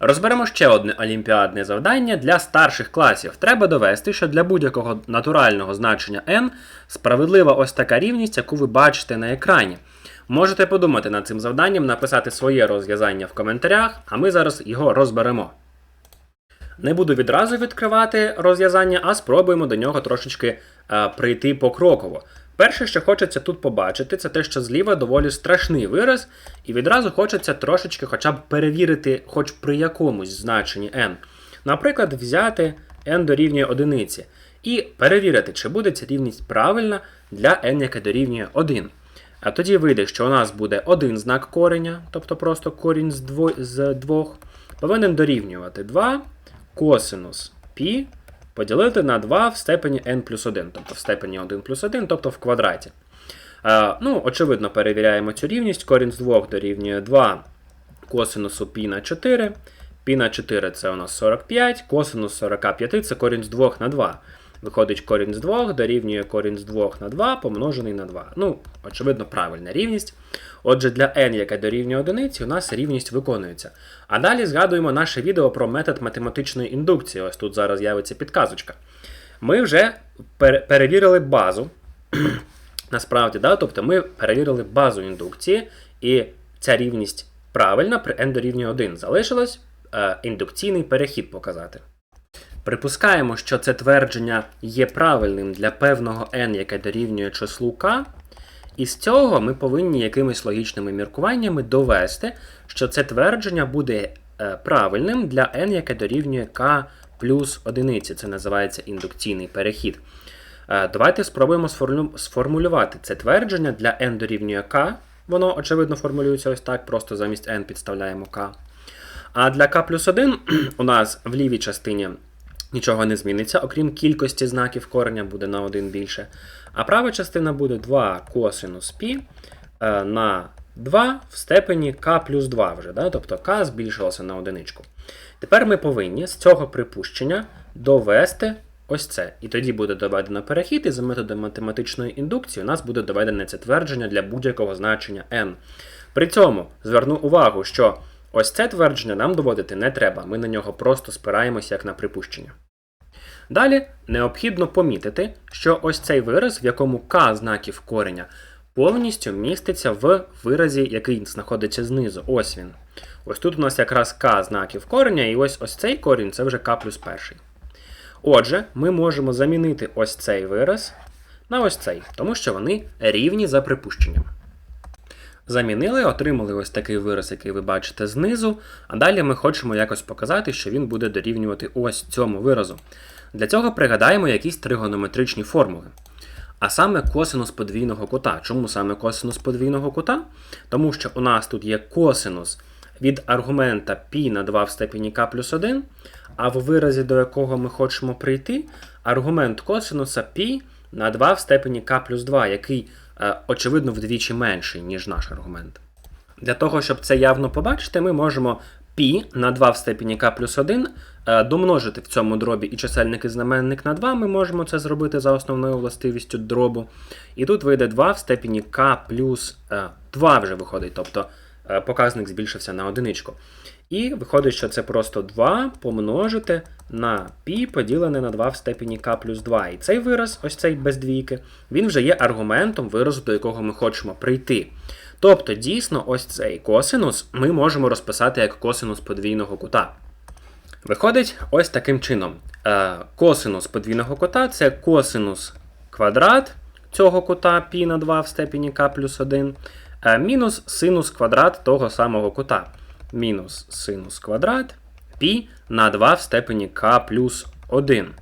Розберемо ще одне олімпіадне завдання для старших класів. Треба довести, що для будь-якого натурального значення n справедлива ось така рівність, яку ви бачите на екрані. Можете подумати над цим завданням, написати своє розв'язання в коментарях, а ми зараз його розберемо. Не буду відразу відкривати розв'язання, а спробуємо до нього трошечки е, прийти покроково. Перше, що хочеться тут побачити, це те, що зліва доволі страшний вираз, і відразу хочеться трошечки хоча б перевірити, хоч при якомусь значенні n. Наприклад, взяти n дорівнює одиниці і перевірити, чи буде ця рівність правильна для n, яке дорівнює 1. А тоді вийде, що у нас буде один знак кореня, тобто просто корінь з, дво, з двох, повинен дорівнювати 2 косинус π поділити на 2 в степені n плюс 1, тобто в степені 1 плюс 1, тобто в квадраті. Е, ну, Очевидно, перевіряємо цю рівність. Корінь з 2 дорівнює 2 косинусу π на 4. π на 4 це у нас 45, косинус 45 це корінь з 2 на 2. Виходить корінь з 2 дорівнює корінь з 2 на 2 помножений на 2. Ну, очевидно, правильна рівність. Отже, для n, яке дорівнює одиниці, у нас рівність виконується. А далі згадуємо наше відео про метод математичної індукції. Ось тут зараз з'явиться підказочка. Ми вже пер- перевірили базу. Насправді, да? тобто ми перевірили базу індукції, і ця рівність правильна при n дорівнює 1. Залишилось е, індукційний перехід показати. Припускаємо, що це твердження є правильним для певного n, яке дорівнює числу k, і з цього ми повинні якимись логічними міркуваннями довести, що це твердження буде е, правильним для n, яке дорівнює k плюс одиниці. Це називається індукційний перехід. Е, Давайте спробуємо сформулювати це твердження для n дорівнює k. Воно, очевидно, формулюється ось так, просто замість n підставляємо k. А для k плюс 1 у нас в лівій частині нічого не зміниться, окрім кількості знаків кореня буде на 1 більше. А права частина буде 2 косинус π е, на 2 в степені k плюс 2 вже, да? тобто k збільшилося на одиничку. Тепер ми повинні з цього припущення довести ось це. І тоді буде доведено перехід, і за методом математичної індукції у нас буде доведене це твердження для будь-якого значення n. При цьому зверну увагу, що ось це твердження нам доводити не треба, ми на нього просто спираємося як на припущення. Далі необхідно помітити, що ось цей вираз, в якому k знаків кореня, повністю міститься в виразі, який знаходиться знизу. Ось він. Ось тут у нас якраз k знаків кореня, і ось ось цей корінь це вже k плюс перший. Отже, ми можемо замінити ось цей вираз на ось цей, тому що вони рівні за припущенням. Замінили, отримали ось такий вираз, який ви бачите знизу, а далі ми хочемо якось показати, що він буде дорівнювати ось цьому виразу. Для цього пригадаємо якісь тригонометричні формули. А саме косинус подвійного кута. Чому саме косинус подвійного кута? Тому що у нас тут є косинус від аргумента π на 2 в степені k плюс 1, а в виразі, до якого ми хочемо прийти, аргумент косинуса π на 2 в степені k плюс 2, який, очевидно, вдвічі менший, ніж наш аргумент. Для того, щоб це явно побачити, ми можемо π на 2 в степені k плюс 1 е, домножити в цьому дробі і чисельник і знаменник на 2. Ми можемо це зробити за основною властивістю дробу. І тут вийде 2 в степені k плюс е, 2 вже виходить, тобто е, показник збільшився на одиничку. І виходить, що це просто 2 помножити на π поділене на 2 в степені k плюс 2. І цей вираз, ось цей без двійки, він вже є аргументом виразу, до якого ми хочемо прийти. Тобто, дійсно, ось цей косинус ми можемо розписати як косинус подвійного кута. Виходить ось таким чином. Е, Косинус подвійного кута це косинус квадрат цього кута π на 2 в степені k плюс 1, е, мінус синус квадрат того самого кута. Мінус синус квадрат π на 2 в степені k плюс 1.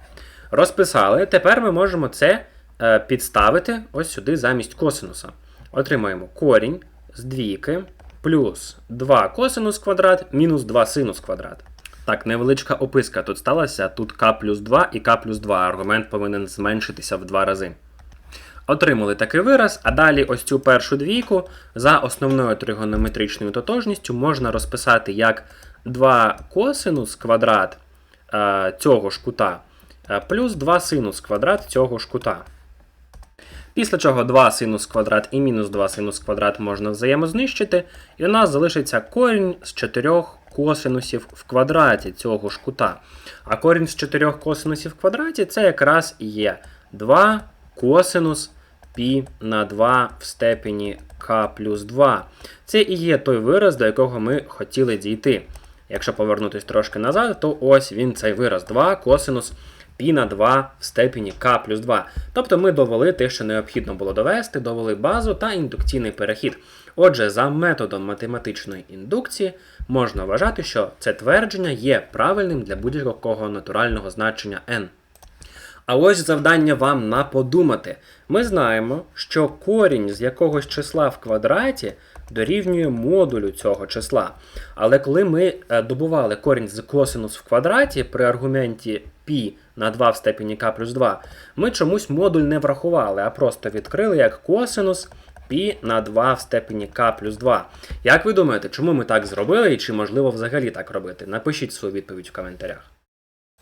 Розписали. Тепер ми можемо це е, підставити ось сюди замість косинуса. Отримаємо корінь з двійки плюс 2 косинус квадрат мінус 2 синус квадрат. Так, невеличка описка тут сталася. Тут k плюс 2 і k плюс 2. Аргумент повинен зменшитися в два рази. Отримали такий вираз, а далі ось цю першу двійку за основною тригонометричною тотожністю можна розписати як 2 косинус квадрат е, цього ж кута е, плюс 2 синус квадрат цього ж кута. Після чого 2 синус квадрат і мінус 2 синус квадрат можна взаємознищити, і у нас залишиться корінь з 4 косинусів в квадраті цього ж кута. А корінь з 4 косинусів в квадраті це якраз і є 2 косинус пі на 2 в степені k плюс 2. Це і є той вираз, до якого ми хотіли дійти. Якщо повернутись трошки назад, то ось він цей вираз 2 косинус пі на 2 в степені k плюс 2. Тобто ми довели те, що необхідно було довести, довели базу та індукційний перехід. Отже, за методом математичної індукції можна вважати, що це твердження є правильним для будь-якого натурального значення n. А ось завдання вам на подумати. Ми знаємо, що корінь з якогось числа в квадраті дорівнює модулю цього числа. Але коли ми е, добували корінь з косинус в квадраті при аргументі π на 2 в степені k плюс 2, ми чомусь модуль не врахували, а просто відкрили як косинус π на 2 в степені k плюс 2. Як ви думаєте, чому ми так зробили і чи можливо взагалі так робити? Напишіть свою відповідь в коментарях.